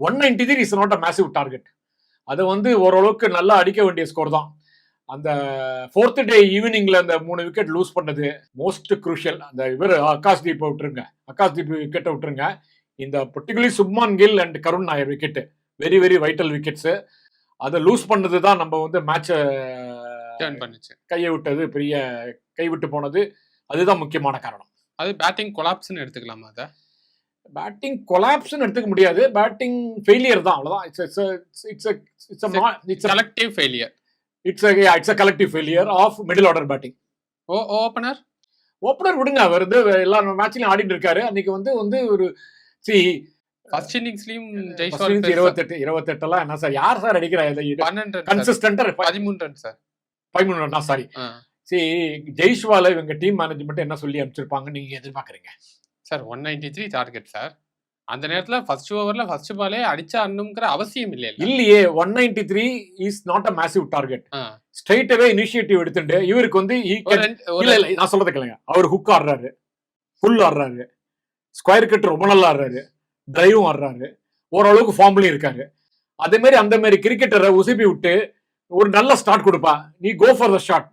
One ninety three is not a massive target அது வந்து ஓரளவுக்கு நல்லா அடிக்க வேண்டிய ஸ்கோர் தான். அந்த ஃபோர்த் டே ஈவினிங்ல அந்த மூணு விக்கெட் லூஸ் பண்ணது மோஸ்ட் குரூஷியல் அந்த இவர் ஆகாஷ் தீப் விட்டுருங்க. ஆகாஷ் தீப் விக்கெட்டை விட்டுருங்க. இந்த particularly Shubman Gill and Karun Nair wicket very very vital wickets அதை லூஸ் பண்ணது தான் நம்ம வந்து மேட்சை பண்ணுச்சு. கையை விட்டது பெரிய கைவிட்டு போனது. அதுதான் முக்கியமான காரணம். அது பேட்டிங் கொலாப்ஸ்னு எடுத்துக்கலாமா அதை? பேட்டிங் கொலாப்ஸ்னு எடுத்துக்க முடியாது. பேட்டிங் ஃபெயிலியர் தான். அவ்வளவுதான். It's it's it's it's it's collective failure it's it's a collective failure of middle order batting oh opener opener விடுங்க. அவர் வந்து எல்லா மேட்ச்லயும் ஆடிட்டு இருக்காரு. அன்னைக்கு வந்து வந்து ஒரு சி ஃபர்ஸ்ட் இன்னிங்ஸ்லயும் ஜெய்ஸ்வால் இருபத்தெட்டு இருபத்தெட்டுலாம் என்ன சார்? யார் சார் அடிக்கிறா பன்னெண்டு ரன் கன்சிஸ்டன்டா பதிமூணு ரன் சார். பதிமூணு ரன்னா சாரி சி ஜெய்ஷ்வால இவங்க டீம் மேனேஜ்மெண்ட் என்ன சொல்லி அனுப்பிச்சிருப்பாங்க நீங்க எதிர்பார்க்கறீங்க? Sir one ninety three target sir. அந்த நேரத்துல ஃபர்ஸ்ட் ஓவர்ல ஃபர்ஸ்ட் பாலே அடிச்சா அண்ணுங்கிற அவசியம் இல்லையா இல்லையே one ninety three is not a massive target straight away initiative எடுத்துட்டு இவருக்கு வந்து இல்ல இல்ல நான் சொல்றது கேளுங்க. அவர் ஹுக் ஆடுறாரு. ஃபுல் ஆடுறாரு. ஸ்கொயர் கட் ரொம்ப நல்லா ஆடுறாரு. டிரைவும் ஆடுறாரு. ஓரளவுக்கு ஃபார்ம்லயும் இருக்காரு. அதே மாதிரி அந்த மாதிரி கிரிக்கெட்டரை உசுப்பி விட்டு ஒரு நல்ல ஸ்டார்ட் கொடுப்பா. நீ go for the shot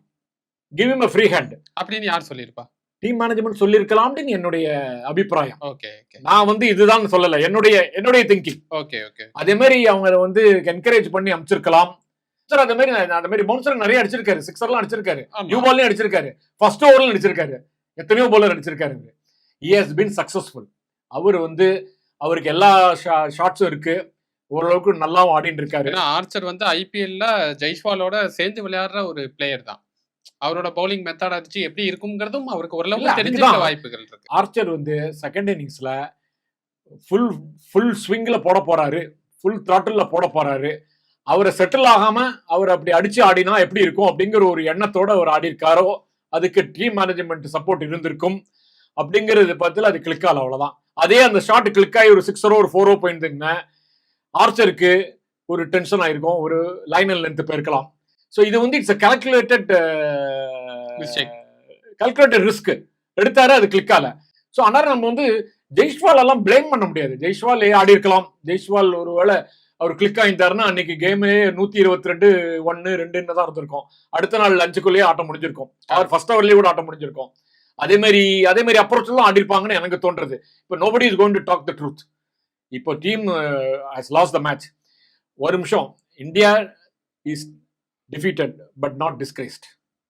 give him free hand அப்படின்னு யார் சொல்லியிருப்பா? டீம் மேனேஜ்மெண்ட் சொல்லியிருக்கலாம்னு என்னுடைய அபிப்பிராயம். ஓகே ஓகே நான் வந்து இதுதான் சொல்லல. என்னுடைய என்னுடைய திங்கிங் ஓகே ஓகே அதே மாதிரி அவங்க வந்து என்கரேஜ் பண்ணி அமைச்சிருக்கலாம் சார் அதே மாதிரி அந்த மாதிரி பவுன்சர் நிறைய அடிச்சிருக்காரு. சிக்ஸர்லாம் அடிச்சிருக்காரு. நியூ பால்லையும் அடிச்சிருக்காரு. ஃபர்ஸ்ட் ஓவர்ல அடிச்சிருக்காரு. எத்தனையோ பாலர் அடிச்சிருக்காரு has been சக்சஸ்ஃபுல் அவர் வந்து அவருக்கு எல்லா ஷாட்ஸும் இருக்கு. ஓரளவுக்கு நல்லாவும் ஆடிட்டு இருக்காரு. ஆர்ச்சர் வந்து ஐபிஎல்ல ஜெய்ஸ்வாலோட சேர்ந்து விளையாடுற ஒரு பிளேயர் தான். அவரோட பவுலிங் மெத்தட் அடிச்சு எப்படி இருக்குங்கிறதும் அவருக்கு ஓரளவு தெரிஞ்சுக்க. வாய்ப்புகள் இருக்கு. ஆர்ச்சர் வந்து செகண்ட் இன்னிங்ஸ்ல ஃபுல் ஃபுல் ஸ்விங்ல போட போறாரு. ஃபுல் த்ராட்டில் போட போறாரு. அவரை செட்டில் ஆகாம அவர் அப்படி அடிச்சு ஆடினா எப்படி இருக்கும் அப்படிங்கிற ஒரு எண்ணத்தோட அவர் ஆடி இருக்காரோ அதுக்கு டீம் மேனேஜ்மெண்ட் சப்போர்ட் இருந்திருக்கும். அப்படிங்கிறது பார்த்துல அது கிளிக் ஆகல அவ்வளவுதான். அதே அந்த ஷாட் கிளிக் ஆகி ஒரு சிக்ஸரோ ஒரு ஃபோரோ போயிருந்தீங்கன்னா ஆர்ச்சருக்கு ஒரு டென்ஷன் ஆயிருக்கும். ஒரு லைனல் லென்த் போயிருக்கலாம். ஸோ இது வந்து it's calculated Mistake. Calculated risk எடுத்தாரு அது கிளிக் ஆகல. ஸோ ஆனால் நம்ம வந்து ஜெய்ஷ்வால் எல்லாம் ப்ளேம் பண்ண முடியாது. ஜெய்ஷ்வால் ஆடி இருக்கலாம். ஜெய்ஷ்வால் ஒருவேளை அவர் கிளிக் ஆகிட்டாருன்னா அன்னைக்கு கேமே நூத்தி இருபத்தி ரெண்டு ஒன்னு ரெண்டுன்னு தான் இருந்திருக்கும். அடுத்த நாள் லஞ்சுக்குள்ளேயே ஆட்டம் முடிஞ்சிருக்கும். அவர் ஃபர்ஸ்ட் ஓவர்லயே கூட ஆட்டம் முடிஞ்சிருக்கும். அதே மாதிரி அதே மாதிரி அப்ரோச் எல்லாம் ஆடி இருப்பாங்கன்னு எனக்கு தோன்றது இப்போ nobody is going to talk the truth இப்போ team has lost the match ஒரு நிமிஷம். India is defeated but not disgraced